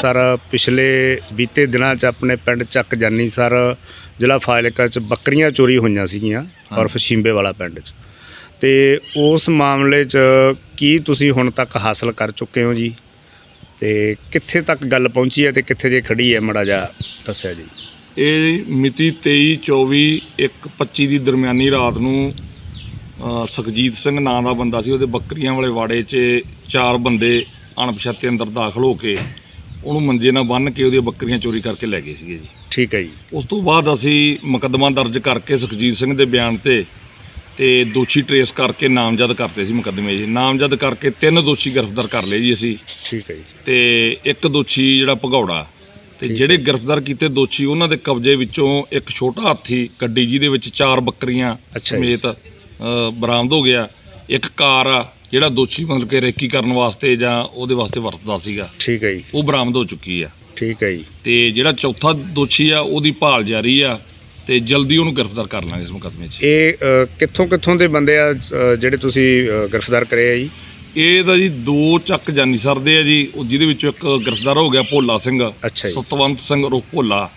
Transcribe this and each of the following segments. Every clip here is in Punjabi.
ਸਰ ਪਿਛਲੇ ਬੀਤੇ ਦਿਨਾਂ 'ਚ ਆਪਣੇ ਪਿੰਡ ਚੱਕ ਜਾਨੀ ਸਰ ਜ਼ਿਲ੍ਹਾ ਫਾਜ਼ਿਲਕਾ 'ਚ ਬੱਕਰੀਆਂ ਚੋਰੀ ਹੋਈਆਂ ਸੀਗੀਆਂ ਔਰ ਫਸ਼ੀਂਬੇ ਵਾਲਾ ਪਿੰਡ 'ਚ। ਤੇ ਉਸ ਮਾਮਲੇ 'ਚ ਕੀ ਤੁਸੀਂ ਹੁਣ ਤੱਕ ਹਾਸਲ ਕਰ ਚੁੱਕੇ ਹੋ ਜੀ? ਤੇ ਕਿੱਥੇ ਤੱਕ ਗੱਲ ਪਹੁੰਚੀ ਹੈ ਤੇ ਕਿੱਥੇ ਜੇ ਖੜੀ ਹੈ ਮੜਾ ਜਾ ਦੱਸਿਆ ਜੀ। ਇਹ ਮਿਤੀ 23 24 1 25 ਦੀ ਦਰਮਿਆਨੀ ਰਾਤ ਨੂੰ ਅ, ਸੁਖਜੀਤ ਸਿੰਘ ਨਾਂ ਦਾ ਬੰਦਾ ਸੀ ਉਹਦੇ ਬੱਕਰੀਆਂ ਵਾਲੇ ਵਾੜੇ 'ਚ ਚਾਰ ਬੰਦੇ ਅਣਪਛਾਤੇ ਅੰਦਰ ਦਾਖਲ ਹੋ ਕੇ ਉਹਨੂੰ ਮੰਜੇ ਨਾਲ ਬੰਨ੍ਹ ਕੇ ਉਹਦੀਆਂ ਬੱਕਰੀਆਂ ਚੋਰੀ ਕਰਕੇ ਲੈ ਗਏ ਸੀਗੇ ਜੀ। ਠੀਕ ਹੈ ਜੀ। ਉਸ ਤੋਂ ਬਾਅਦ ਅਸੀਂ ਮੁਕੱਦਮਾ ਦਰਜ ਕਰਕੇ ਸੁਖਜੀਤ ਸਿੰਘ ਦੇ ਬਿਆਨ ਤੇ ਤੇ ਦੋਸ਼ੀ ਟਰੇਸ ਕਰਕੇ ਨਾਮਜ਼ਦ ਕਰਤੇ ਸੀ ਮੁਕੱਦਮੇ ਜੀ। ਨਾਮਜ਼ਦ ਕਰਕੇ ਤਿੰਨ ਦੋਸ਼ੀ ਗ੍ਰਿਫਤਾਰ ਕਰ ਲਏ ਜੀ ਅਸੀਂ। ਠੀਕ ਹੈ ਜੀ। ਤੇ ਇੱਕ ਦੋਸ਼ੀ ਜਿਹੜਾ ਭਗੌੜਾ ਤੇ ਜਿਹੜੇ ਗ੍ਰਿਫਤਾਰ ਕੀਤੇ ਦੋਸ਼ੀ ਉਹਨਾਂ ਦੇ ਕਬਜ਼ੇ ਵਿੱਚੋਂ ਇੱਕ ਛੋਟਾ ਹਾਥੀ ਗੱਡੀ ਜਿਹਦੇ ਵਿੱਚ ਚਾਰ ਬੱਕਰੀਆਂ। ਸਮੇਤ ਬਰਾਮਦ ਹੋ ਗਿਆ। ਇੱਕ ਕਾਰ ਆ ਜਿਹੜਾ ਦੋਸ਼ੀ ਮਤਲਬ ਕਿ ਰੇਕੀ ਕਰਨ ਵਾਸਤੇ ਜਾਂ ਉਹਦੇ ਵਾਸਤੇ ਵਰਤਦਾ ਸੀਗਾ ਠੀਕ ਹੈ ਜੀ। ਉਹ ਬਰਾਮਦ ਹੋ ਚੁੱਕੀ ਆ। ਠੀਕ ਹੈ ਜੀ। ਤੇ ਜਿਹੜਾ ਚੌਥਾ ਦੋਸ਼ੀ ਆ ਉਹਦੀ ਭਾਲ ਜਾਰੀ ਆ ਤੇ ਜਲਦੀ ਉਹਨੂੰ ਗ੍ਰਿਫਤਾਰ ਕਰ ਲਾਂਗੇ ਇਸ ਮੁਕੱਦਮੇ 'ਚ। ਇਹ ਅ, ਕਿੱਥੋਂ ਕਿੱਥੋਂ ਦੇ ਬੰਦੇ ਆ ਅ, ਜਿਹੜੇ ਤੁਸੀਂ ਅ, ਗ੍ਰਿਫਤਾਰ ਕਰੇ ਆ ਜੀ? ਇਹ ਤਾਂ ਜੀ ਦੋ ਚੱਕ ਜਾਨੀ ਸਰਦੇ ਆ ਜੀ ਉਹ ਜਿਹਦੇ ਵਿੱਚੋਂ ਇੱਕ ਗ੍ਰਿਫਤਾਰ ਹੋ ਗਿਆ ਭੋਲਾ ਸਿੰਘ ਅੱਛਾ ਜੀ। ਸਤਵੰਤ ਸਿੰਘ ਰੁਖ ਭੋਲਾ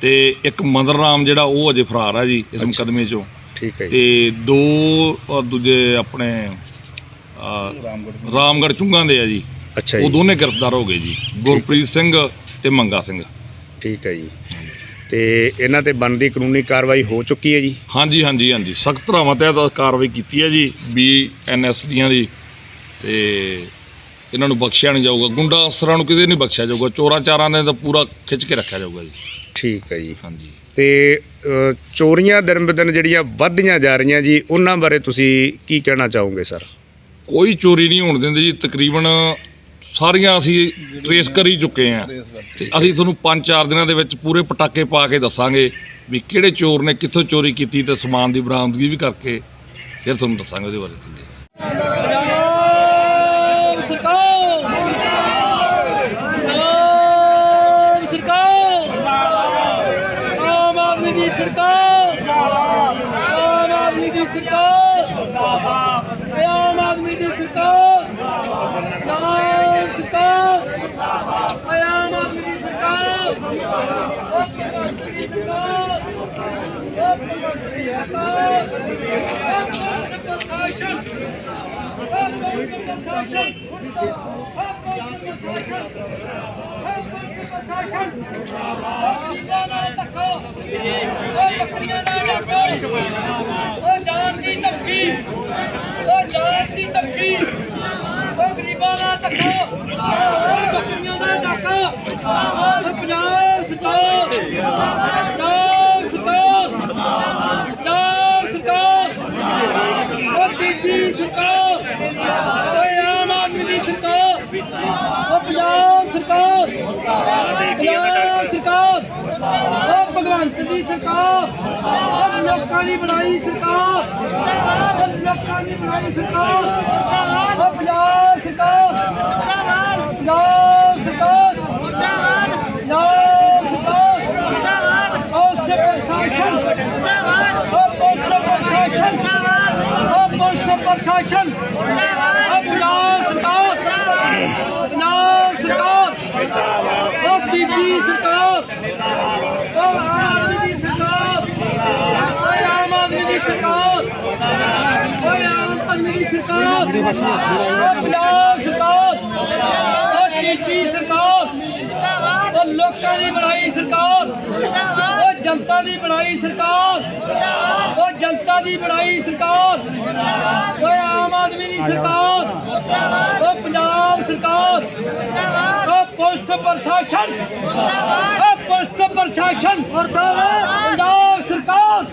ਤੇ ਇੱਕ ਮਦਰ ਰਾਮ ਜਿਹੜਾ ਉਹ ਅਜੇ ਫਰਾਰ ਆ ਜੀ ਇਸ। ਮੁਕੱਦਮੇ 'ਚੋਂ। ਠੀਕ ਹੈ ਜੀ। ਤੇ ਦੋ ਅ, ਦੂਜੇ ਆਪਣੇ ਅ, ਰਾਮਗੜ੍ਹ ਚੁੰਗਾਂ ਦੇ ਆ ਜੀ। ਅੱਛਾ ਉਹ ਜੀ ਦੋਨੇ ਗ੍ਰਿਫਤਾਰ ਹੋ ਗਏ ਜੀ। ਗੁਰਪ੍ਰੀਤ ਸਿੰਘ ਤੇ ਮੰਗਾ ਸਿੰਘ। ਠੀਕ ਹੈ ਜੀ। ਤੇ ਇਹਨਾਂ ਤੇ ਬਣਦੀ ਕਾਨੂੰਨੀ ਕਾਰਵਾਈ ਹੋ ਚੁੱਕੀ ਹੈ ਜੀ? ਹਾਂਜੀ ਹਾਂਜੀ ਹਾਂਜੀ। ਸਖਤ ਧਾਰਾਵਾਂ ਤਹਿਤ ਕਾਰਵਾਈ ਕੀਤੀ ਹੈ ਜੀ ਬੀਐਨਐਸ ਦੀਆਂ ਦੀ। ਤੇ ਇਹਨਾਂ ਨੂੰ ਬਖਸ਼ਿਆ ਨਹੀਂ ਜਾਊਗਾ। ਗੁੰਡਾ ਅਫਸਰਾਂ ਨੂੰ ਕਿਸੇ ਨਹੀਂ ਬਖਸ਼ਿਆ ਜਾਊਗਾ। ਚੋਰਾਂ ਚਾਰਾਂ ਨੇ ਤਾਂ ਪੂਰਾ ਖਿੱਚ ਕੇ ਰੱਖਿਆ ਜਾਊਗਾ ਜੀ। ਠੀਕ ਹੈ ਜੀ। ਹਾਂਜੀ। ਤੇ ਅ, ਚੋਰੀਆਂ ਦਿਨ ਬ ਦਿਨ ਜਿਹੜੀਆਂ ਵੱਧਦੀਆਂ ਜਾ ਰਹੀਆਂ ਜੀ ਉਹਨਾਂ ਬਾਰੇ ਤੁਸੀਂ ਕੀ ਕਹਿਣਾ ਚਾਹੋਗੇ ਸਰ? ਕੋਈ ਚੋਰੀ ਨਹੀਂ ਹੋਣ ਦਿੰਦੇ ਜੀ। ਤਕਰੀਬਨ ਸਾਰੀਆਂ ਅਸੀਂ ਟਰੇਸ ਕਰ ਹੀ। ਚੁੱਕੇ ਆ ਤੇ ਅਸੀਂ ਤੁਹਾਨੂੰ 5-4 ਦਿਨਾਂ ਦੇ ਵਿੱਚ ਪੂਰੇ ਪਟਾਕੇ ਪਾ ਕੇ ਦੱਸਾਂਗੇ ਵੀ ਕਿਹੜੇ ਚੋਰ ਨੇ ਕਿੱਥੋਂ ਚੋਰੀ ਕੀਤੀ ਤੇ ਸਮਾਨ ਦੀ ਬਰਾਮਦਗੀ ਵੀ ਕਰਕੇ ਫਿਰ ਤੁਹਾਨੂੰ ਦੱਸਾਂਗੇ ਉਹਦੇ ਬਾਰੇ ਪੰਜਾਬ ਸਰਕਾਰ! ਪੰਜਾਬ ਸਰਕਾਰ! ਆਮ ਆਦਮੀ ਦੀ ਸਰਕਾਰ! ਆਮ ਆਦਮੀ ਦੀ ਸਰਕਾਰ ਆਮ ਆਦਮੀ ਦੀ ਸਰਕਾਰ ਆਮ ਸਰਕਾਰ ਆਮ ਆਦਮੀ ਦੀ ਸਰਕਾਰ ਓਕੇ ਆਦਮੀ ਦੀ ਸਰਕਾਰ ਓਕੇ ਆਦਮੀ ਦੀ ਸਰਕਾਰ ਓਕੇ ਪ੍ਰਸ਼ਾਸਨ ਪੰਜਾਬ ਸਰਕਾਰ ਪੰਜਾਬ ਸਰਕਾਰ ਪੰਜਾਬ ਸਰਕਾਰ ਉਹ ਸਰਕਾਰ, ਓਏ ਆਮ ਆਦਮੀ ਦੀ ਸਰਕਾਰ ਉਹ ਪੰਜਾਬ ਸਰਕਾਰ ਪੰਜਾਬ ਸਰਕਾਰ ਉਹ ਭਗਵੰਤ ਦੀ ਸਰਕਾਰ ਉਹ ਲੋਕਾਂ ਦੀ ਬਣਾਈ ਸਰਕਾਰ ਉਹ ਲੋਕਾਂ ਦੀ ਬਣਾਈ ਸਰਕਾਰ ਉਹ ਪੰਜਾਬ ਸਰਕਾਰ ਪੰਜਾਬ ਸਰਕਾਰ ਪੰਜਾਬ ਸਰਕਾਰ ਉਹ ਸੇ ਪ੍ਰਸ਼ਾਸਨ ਉਹ ਪੁਲਿਸ ਪ੍ਰਸ਼ਾਸਨ ਉਹ ਪੁਲਿਸ ਪ੍ਰਸ਼ਾਸਨ। ਉਹ ਪੰਜਾਬ ਸਰਕਾਰ। ਪੰਜਾਬ ਸਰਕਾਰ। ਉਹ ਤੀਜੀ ਸਰਕਾਰ। ਉਹ ਆਮ ਆਦਮੀ ਦੀ ਸਰਕਾਰ। ਉਹ ਆਮ ਆਦਮੀ ਦੀ ਸਰਕਾਰ। ਉਹ ਆਮ ਆਦਮੀ ਦੀ ਸਰਕਾਰ। ਉਹ ਪੰਜਾਬ ਸਰਕਾਰ। ਉਹ ਤੀਜੀ ਸਰਕਾਰ। ਉਹ ਲੋਕਾਂ ਦੀ ਬਣਾਈ ਸਰਕਾਰ। ਜਨਤਾ ਦੀ ਬਣਾਈ ਸਰਕਾਰ। ਉਹ ਜਨਤਾ ਦੀ ਬਣਾਈ ਸਰਕਾਰ। ਉਹ ਆਮ ਆਦਮੀ ਦੀ ਸਰਕਾਰ। ਉਹ ਪੰਜਾਬ ਸਰਕਾਰ। ਉਹ ਪੁਲਿਸ ਪ੍ਰਸ਼ਾਸਨ। ਉਹ ਪੁਲਿਸ ਪ੍ਰਸ਼ਾਸਨ। ਪੰਜਾਬ ਸਰਕਾਰ।